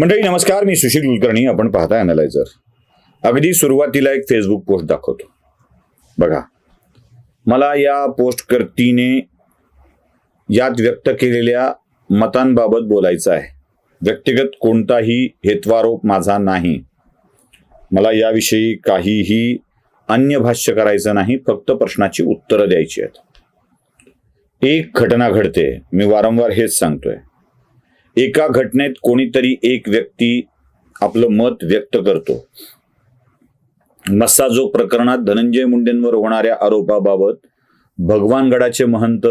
मंडळी नमस्कार मी सुशील कुलकर्णी आपण पाहताय अनालायझर अगदी सुरुवातीला एक फेसबुक पोस्ट दाखवतो. बघा मला या पोस्ट करतीने यात व्यक्त केलेल्या मतांबाबत बोलायचं आहे. व्यक्तिगत कोणताही हेत्वारोप माझा नाही. मला याविषयी काहीही अन्य भाष्य करायचं नाही फक्त प्रश्नाची उत्तरं द्यायची आहेत. एक घटना घडते मी वारंवार हेच सांगतोय. एका घटनेत कोणीतरी एक व्यक्ती आपलं मत व्यक्त करतो. मस्साजो प्रकरणात धनंजय मुंडेंवर होणाऱ्या आरोपाबाबत भगवानगडाचे महंत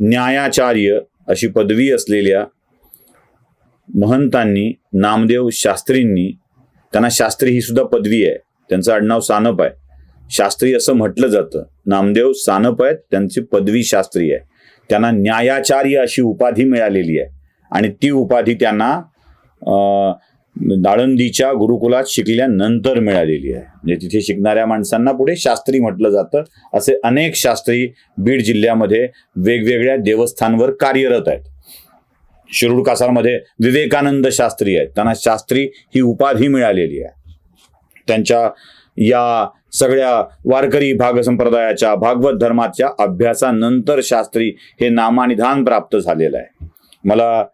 न्यायाचार्य अशी पदवी असलेल्या महंतांनी नामदेव शास्त्रींनी त्यांना शास्त्री ही सुद्धा पदवी आहे त्यांचं आडनाव सानप आहे. शास्त्री असं म्हटलं जातं. नामदेव सानप आहेत त्यांची पदवी शास्त्री आहे. त्यांना न्यायाचार्य अशी उपाधी मिळालेली आहे. आणि ती उपाधी त्यांना दाळंदीच्या गुरुकुलात शिकल्यानंतर मिळालेली आहे. म्हणजे तिथे शिकणाऱ्या माणसांना पुढे शास्त्री म्हटलं जातं. असे अनेक शास्त्री बीड जिल्ह्यामध्ये वेगवेगळ्या देवस्थानवर कार्यरत आहेत. शिरूर कासारमध्ये विवेकानंद शास्त्री आहेत. त्यांना शास्त्री ही उपाधी मिळालेली आहे. त्यांच्या या सगळ्या वारकरी भाग संप्रदायाच्या भागवत धर्माच्या अभ्यासानंतर शास्त्री हे नामानिधान प्राप्त झालेलं आहे. मला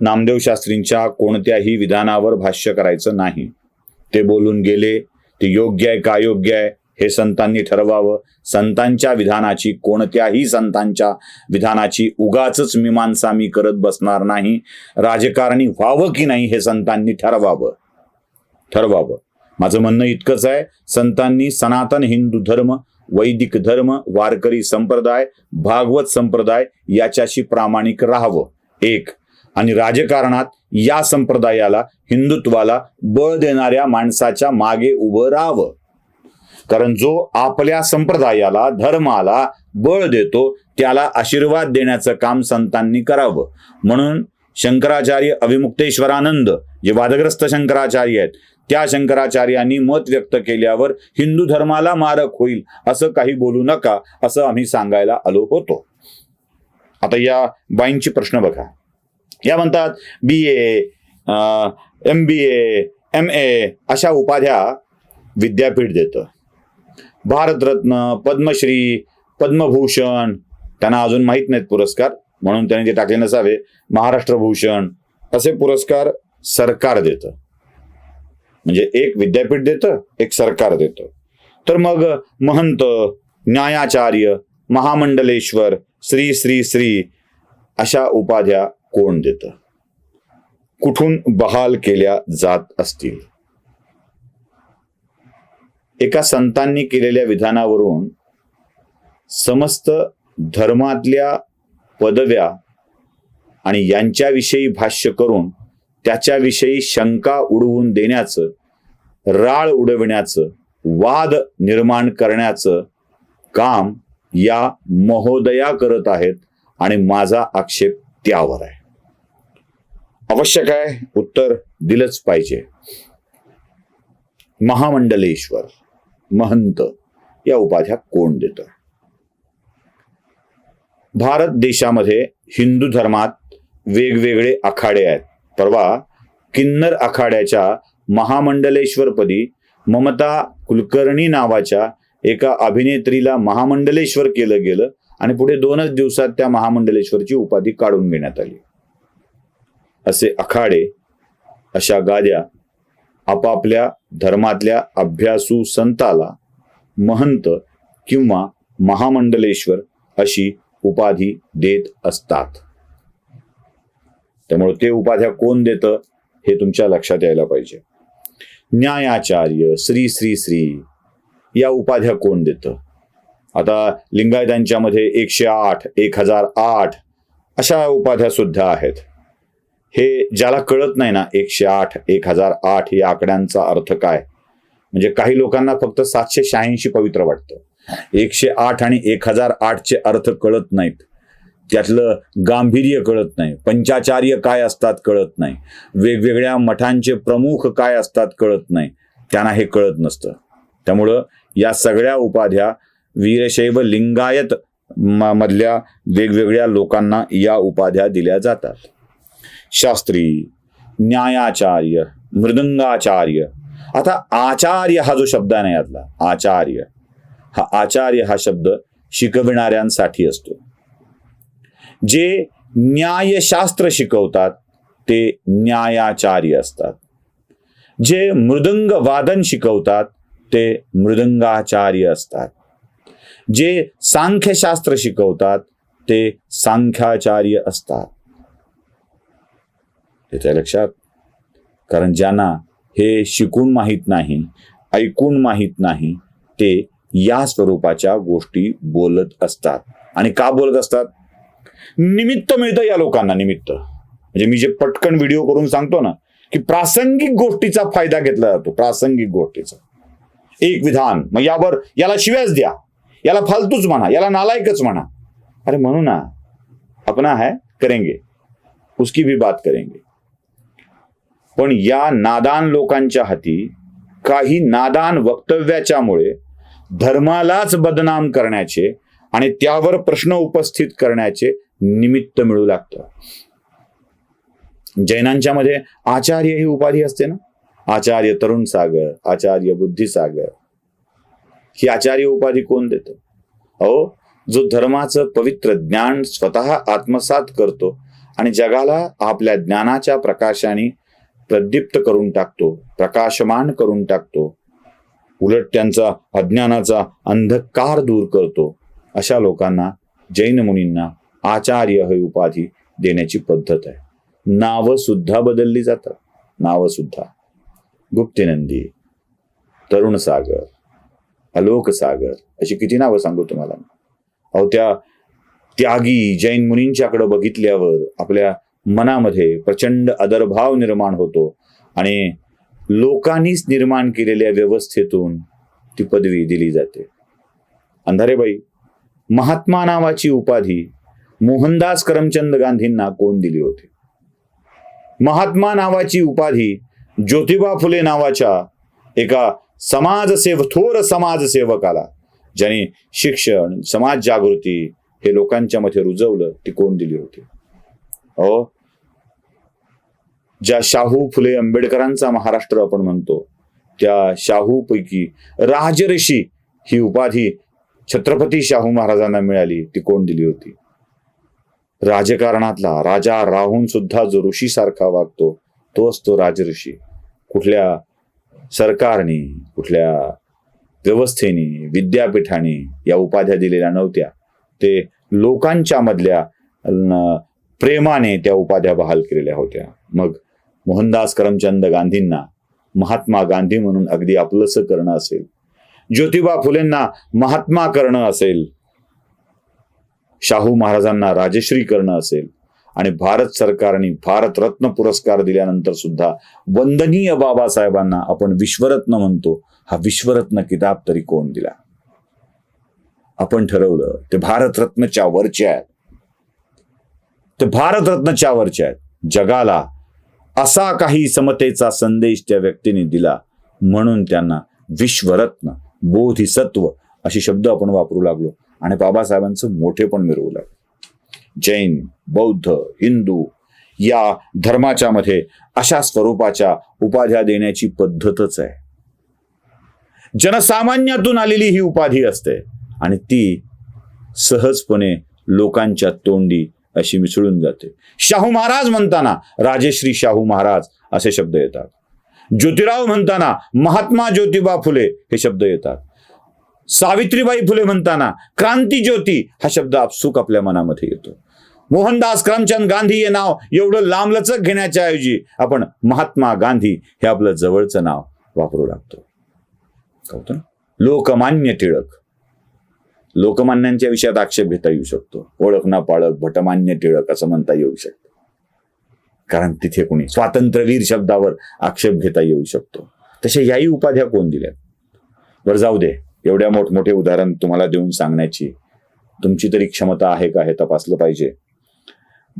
नामदेव शास्त्रींच्या कोणत्याही विधानावर भाष्य करायचं नाही. ते बोलून गेले ते योग्य आहे का योग्य आहे? हे संतांनी ठरवावं. संतांच्या विधानाची कोणत्याही संतांच्या विधानाची उगाच मीमांसा मी करत बसणार नाही. राजकारणी व्हावं की नाही हे संतांनी ठरवावं. ठरवावं. माझं म्हणणं इतकंच आहे. संतांनी सनातन हिंदू धर्म वैदिक धर्म वारकरी संप्रदाय भागवत संप्रदाय याच्याशी प्रामाणिक राहावं. एक आणि राजकारणात या संप्रदायाला हिंदुत्वाला बळ देणाऱ्या माणसाच्या मागे उभं राहावं. कारण जो आपल्या संप्रदायाला धर्माला बळ देतो त्याला आशीर्वाद देण्याचं काम संतांनी करावं. म्हणून शंकराचार्य अविमुक्तेश्वरानंद जे वादग्रस्त शंकराचार्य आहेत त्या शंकराचार्यांनी मत व्यक्त केल्यावर हिंदू धर्माला मारक होईल असं काही बोलू नका असं आम्ही सांगायला आलो होतो. आता या बाईंची प्रश्न बघा. या म्हणतात बी A M B A M A अशा उपाध्या विद्यापीठ देतं. भारतरत्न पद्मश्री पद्मभूषण त्यांना अजून माहीत नाहीत पुरस्कार म्हणून त्यांनी ते टाकले नसावे. महाराष्ट्र भूषण असे पुरस्कार सरकार देतं. म्हणजे एक विद्यापीठ देतं एक सरकार देतं. तर मग महंत न्यायाचार्य महामंडलेश्वर श्री श्री श्री अशा उपाध्या कोण देतं? कुठून बहाल केल्या जात असतील? एका संतांनी केलेल्या विधानावरून समस्त धर्मातल्या पदव्या आणि यांच्याविषयी भाष्य करून त्याच्याविषयी शंका उडवून देण्याचं राळ उडविण्याचं वाद निर्माण करण्याचं काम या महोदया करत आहेत आणि माझा आक्षेप त्यावर आहे. आवश्यक आहे उत्तर दिलंच पाहिजे. महामंडलेश्वर महंत या उपाध्या कोण देत? भारत देशामध्ये हिंदू धर्मात वेगवेगळे आखाडे आहेत. परवा किन्नर आखाड्याच्या महामंडलेश्वरपदी ममता कुलकर्णी नावाच्या एका अभिनेत्रीला महामंडलेश्वर केलं गेलं. आणि पुढे दोनच दिवसात त्या महामंडलेश्वरची उपाधी काढून घेण्यात आली. असे अखाडे अशा गाद्या आपापल्या धर्मातल्या अभ्यासू संताला महंत किंवा महामंडलेश्वर अशी उपाधी देत असतात. त्यामुळे ते उपाध्या कोण देतं हे तुमच्या लक्षात यायला पाहिजे. न्यायाचार्य श्री श्री श्री या उपाध्या कोण देतं? आता लिंगायतांच्यामध्ये एकशे आठ एक हजार आठ अशा उपाध्या सुद्धा आहेत. हे ज्याला कळत नाही ना एकशे आठ एक हजार आठ या आकड्यांचा अर्थ काय? म्हणजे काही लोकांना फक्त सातशे शहाऐंशी पवित्र वाटतं. एकशे आठ आणि एक हजार आठचे अर्थ कळत नाहीत. त्यातलं गांभीर्य कळत नाही. पंचाचार्य काय असतात कळत नाही. वेगवेगळ्या मठांचे प्रमुख काय असतात कळत नाही. त्यांना हे कळत नसतं. त्यामुळं या सगळ्या उपाध्या वीरशैव लिंगायत म- मधल्या वेगवेगळ्या लोकांना या उपाध्या दिल्या जातात. शास्त्री न्यायाचार्य मृदंगाचार्य. आता आचार्य हा जो शब्द आहे ना यातला आचार्य हा आचार्य हा शब्द शिकविणाऱ्यांसाठी असतो. जे न्यायशास्त्र शिकवतात ते न्यायाचार्य असतात. जे मृदंग वादन शिकवतात ते मृदंगाचार्य असतात. जे सांख्यशास्त्र शिकवतात ते सांख्याचार्य असतात. त्याच्या लक्षात? कारण ज्यांना हे शिकून माहीत नाही ऐकून माहीत नाही ते या स्वरूपाच्या गोष्टी बोलत असतात. आणि का बोलत असतात? निमित्त मिळतं या लोकांना निमित्त. म्हणजे मी जे पटकन व्हिडिओ करून सांगतो ना की प्रासंगिक गोष्टीचा फायदा घेतला जातो प्रासंगिक गोष्टीचा. एक विधान मग यावर याला शिव्याच द्या. याला फालतूच म्हणा याला नालायकच म्हणा. अरे म्हणू ना अपना है करेंगे. उसकी भी बात करेंगे. पण या नादान लोकांच्या हाती काही नादान वक्तव्याच्यामुळे धर्मालाच बदनाम करण्याचे आणि त्यावर प्रश्न उपस्थित करण्याचे निमित्त मिळू लागतं. जैनांच्या मध्ये आचार्य ही उपाधी असते ना? आचार्य तरुण सागर आचार्य बुद्धिसागर ही आचार्य उपाधी कोण देतो? अहो जो धर्माचं पवित्र ज्ञान स्वतः आत्मसात करतो आणि जगाला आपल्या ज्ञानाच्या प्रकाशाने प्रदीप्त करून टाकतो प्रकाशमान करून टाकतो उलट त्यांचा अज्ञानाचा अंधकार दूर करतो अशा लोकांना जैन मुनींना आचार्य ही उपाधी देण्याची पद्धत आहे. नावं सुद्धा बदलली जातात. नावं सुद्धा. गुप्तिनंदी तरुण सागर. अलोक सागर अशी किती नावं सांगू तुम्हाला अहो त्या त्यागी जैन मुनींच्याकडे बघितल्यावर आपल्या मनामध्ये प्रचंड आदरभाव निर्माण होतो आणि लोकांनीच निर्माण केलेल्या व्यवस्थेतून ती पदवी दिली जाते. अंधारेबाई महात्मा नावाची उपाधी मोहनदास करमचंद गांधींना कोण दिली होती? महात्मा नावाची उपाधी ज्योतिबा फुले नावाच्या एका समाजसेव थोर समाजसेवकाला. ज्याने शिक्षण समाज जागृती हे लोकांच्या मध्ये रुजवलं ती कोण दिली होती. हो ज्या शाहू फुले आंबेडकरांचा महाराष्ट्र आपण म्हणतो त्या शाहू पैकी राजऋषी ही उपाधी छत्रपती शाहू महाराजांना मिळाली ती कोण दिली होती. राजकारणातला राजा राहून सुद्धा जो ऋषी सारखा वागतो तोच तो राजऋषी कुठल्या सरकारने कुठल्या व्यवस्थेने विद्यापीठाने या उपाध्या दिलेल्या नव्हत्या. ते लोकांच्या मधल्या प्रेमाने त्या उपाध्या बहाल केलेल्या होत्या. मग मोहनदास करमचंद गांधींना महात्मा गांधी म्हणून अगदी आपलंसं करणं असेल ज्योतिबा फुलेंना महात्मा करणं असेल शाहू महाराजांना राजश्री करणं असेल आणि भारत सरकारने भारतरत्न पुरस्कार दिल्यानंतर सुद्धा वंदनीय बाबासाहेबांना आपण विश्वरत्न म्हणतो हा विश्वरत्न किताब तरी कोण दिला? आपण ठरवलं ते भारतरत्नच्या वरचे आहेत. ते भारतरत्नच्या वरचे आहेत. जगाला असा काही समतेचा संदेश त्या व्यक्तीने दिला म्हणून त्यांना विश्वरत्न बोधिसत्व असे शब्द आपण वापरू लागलो. आणि बाबासाहेबांचं मोठे पण मिरवू लागलो. जैन बौद्ध हिंदू या धर्माच्या मध्ये अशा स्वरूपाच्या उपाध्या देण्याची पद्धतच आहे. जनसामान्यातून आलेली ही उपाधी असते आणि ती सहजपणे लोकांच्या तोंडी अशी मिसळून जाते. शाहू महाराज म्हणताना राजेश्री शाहू महाराज असे शब्द येतात. ज्योतिराव म्हणताना महात्मा ज्योतिबा फुले हे शब्द येतात. सावित्रीबाई फुले म्हणताना क्रांती ज्योती हा शब्द आपसुक आपल्या मनामध्ये येतो. मोहनदास करमचंद गांधी हे नाव एवढं लांबलचक घेण्याच्या ऐवजी आपण महात्मा गांधी हे आपलं जवळचं नाव वापरू लागतो. ना? लोकमान्य टिळक. लोकमान्यांच्या विषयात आक्षेप घेता येऊ शकतो. ओळख ना पाळक भटमान्य टिळक असं म्हणता येऊ शकतं. कारण तिथे कोणी स्वातंत्र्यवीर शब्दावर आक्षेप घेता येऊ शकतो. तशा याही उपाध्या कोण दिल्या बरं जाऊ दे. एवढ्या मोठमोठे उदाहरण तुम्हाला देऊन सांगण्याची तुमची तरी क्षमता आहे का हे तपासलं पाहिजे.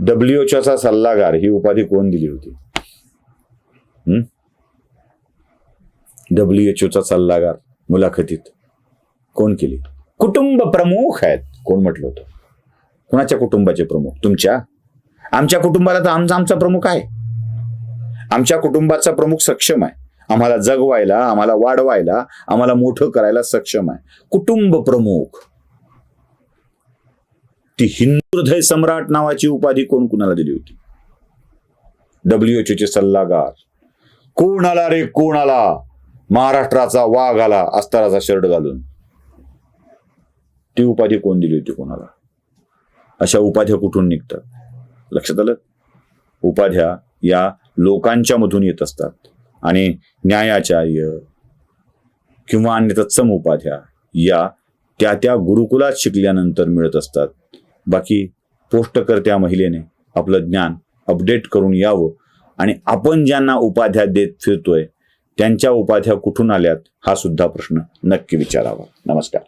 डब्ल्यूएचओचा सल्लागार ही उपाधी कोण दिली होती? डब्ल्यूएचओचा सल्लागार मुलाखतीत कोण केली? कुटुंब प्रमुख आहेत. कोण म्हटलं होतं? कुणाच्या कुटुंबाचे प्रमुख? तुमच्या? आमच्या कुटुंबाला तर आमचा आमचा प्रमुख आहे. आमच्या कुटुंबाचा प्रमुख सक्षम आहे. आम्हाला जगवायला आम्हाला वाढवायला आम्हाला मोठं करायला सक्षम आहे. कुटुंब प्रमुख ती हिंदू हृदय सम्राट नावाची उपाधी कोण कुणाला दिली होती? डब्ल्यूएचओचे चे सल्लागार. कोण आला रे कोण आला महाराष्ट्राचा वाघ आला अस्तराचा शर्ट घालून. ती उपाधी कोण दिली होती कोणाला? अशा उपाध्या कुठून निघतात? लक्षात आलं? उपाध्या या लोकांच्या मधून येत असतात. आणि न्यायाचार्य किंवा अन्य तत्सम उपाध्या या त्या त्या गुरुकुलात शिकल्यानंतर मिळत असतात. बाकी पोस्टकर्त्या महिलेने आपलं ज्ञान अपडेट करून यावं. आणि आपण ज्यांना उपाध्या देत फिरतोय त्यांच्या उपाध्या कुठून आल्यात हा सुद्धा प्रश्न नक्की विचारावा. नमस्कार.